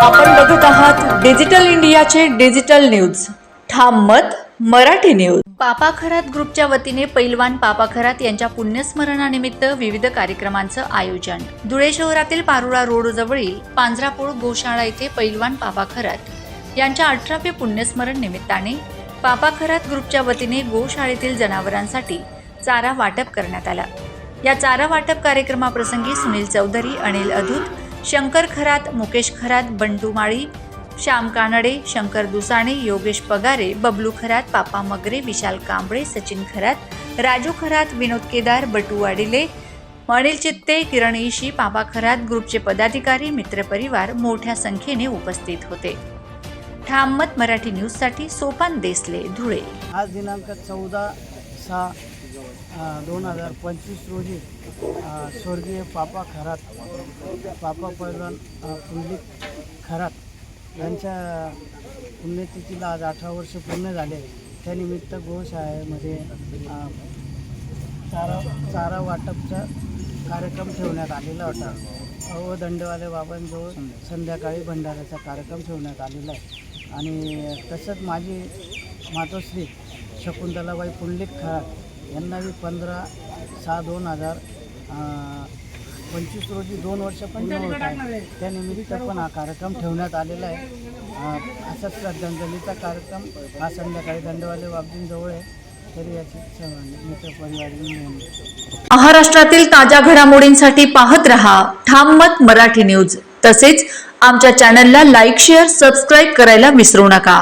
आपण बघूत आहात डिजिटल इंडियाचे डिजिटल न्यूज. ठाम मत मराठी न्यूज. पापा खरात ग्रुपच्या वतीने पैलवान पापा खरात यांच्या पुण्यस्मरणानिमित्त विविध कार्यक्रमांचं आयोजन. धुळे शहरातील पारोळा रोड जवळील पांजरापोळ गोशाळा येथे पैलवान पापा खरात यांच्या अठरावे पुण्यस्मरण निमित्ताने पापा खरात ग्रुपच्या वतीने गोशाळेतील जनावरांसाठी चारा वाटप करण्यात आला. या चारा वाटप कार्यक्रमाप्रसंगी सुनील चौधरी अनिल अधूत शंकर खरात मुकेश खरात बंडू माळी श्याम कानडे शंकर दुसाणे योगेश पगारे बबलू खरात पापा मगरे विशाल कांबळे सचिन खरात राजू खरात विनोद केदार बटू वाडिले अनिल चित्ते किरण ईशी पापा खरात ग्रुपचे पदाधिकारी मित्रपरिवार मोठ्या संख्येने उपस्थित होते. ठाम मराठी न्यूजसाठी सोपान देसले धुळे. आज दिनांक चौदा सहा दोन हजार पंचवीस रोजी स्वर्गीय पापा खरात पापा पैलवान पुंडलिक खरात यांच्या पुण्यतिथीला आज अठरा वर्ष पूर्ण झाले. त्यानिमित्त गोशाळेमध्ये चारा चारा वाटपचा कार्यक्रम ठेवण्यात आलेला होता. व दंडवाले बाबांजवळ संध्याकाळी भंडाऱ्याचा कार्यक्रम ठेवण्यात आलेला आहे. आणि तसंच माझी मातोश्री शकुंतलाबाई पुंडलिक खरात यांनाही पंधरा सहा दोन हजार पंचवीस रोजी दोन वर्ष पूर्ण होत आहे. त्यानिमित्त पण हा कार्यक्रम ठेवण्यात आलेला आहे. असाच श्रद्धांजलीचा कार्यक्रम हा संध्याकाळी दंडवाले बाबजींजवळ आहे. तरी याची नोंद महाराष्ट्रातील ताज्या घडामोडींसाठी पाहत रहा ठाम मत मराठी न्यूज. तसेच आमच्या चॅनलला लाईक शेअर सबस्क्राईब करायला विसरू नका.